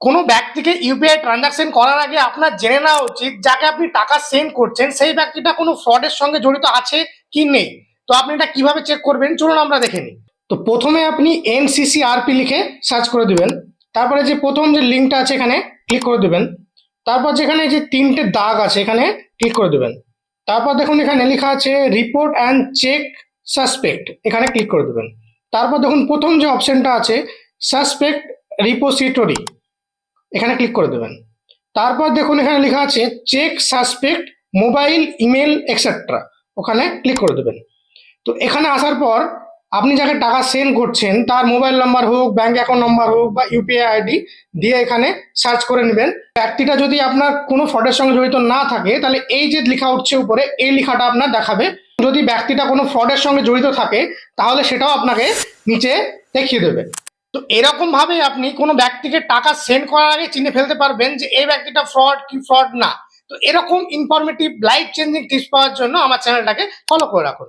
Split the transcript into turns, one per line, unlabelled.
কোনো ব্যক্তিকে UPI transaction করার আগে আপনার জেনে নেওয়া উচিত যাকে আপনি টাকা সেন্ড করছেন, সেই ব্যক্তিটা কোনো ফ্রডের সঙ্গে জড়িত আছে কি নেই। তো আপনি এটা কীভাবে চেক করবেন? চলুন আমরা দেখে নিই। তো প্রথমে আপনি এনসিসিআরপি লিখে সার্চ করে দিবেন। তারপরে যে প্রথম যে লিঙ্কটা আছে এখানে ক্লিক করে দেবেন। তারপর যেখানে যে তিনটে দাগ আছে এখানে ক্লিক করে দেবেন। তারপর দেখুন এখানে লেখা আছে রিপোর্ট অ্যান্ড চেক সাসপেক্ট এখানে ক্লিক করে দেবেন। তারপর দেখুন প্রথম যে অপশনটা আছে সাসপেক্ট রিপোজিটরি এখানে ক্লিক করে দেবেন। তারপর দেখুন এখানে লেখা আছে check suspect mobile email extra ওখানে ক্লিক করে দেবেন। তো এখানে আসার পর আপনি যাকে টাকা সেন্ড করছেন, তার মোবাইল নাম্বার হোক ব্যাঙ্ক অ্যাকাউন্ট নাম্বার হোক বা ইউপিআই আইডি দিয়ে এখানে সার্চ করে নেবেন। ব্যক্তিটা যদি আপনার কোনো ফ্রডের সঙ্গে জড়িত না থাকে, তাহলে এই যে লেখা উঠছে উপরে, এই লেখাটা আপনার দেখাবে। যদি ব্যক্তিটা কোনো ফ্রডের সঙ্গে জড়িত থাকে, তাহলে সেটাও আপনাকে নিচে দেখিয়ে দেবে। তো এরকম ভাবে আপনি কোনো ব্যক্তিকে টাকা সেন্ড করার আগে চিনে ফেলতে পারবেন যে এই ব্যক্তিটা ফ্রড কি ফ্রড না। তো এরকম ইনফরমেটিভ লাইফ চেঞ্জিং টিপস পাওয়ার জন্য আমার চ্যানেলটাকে ফলো করে রাখুন।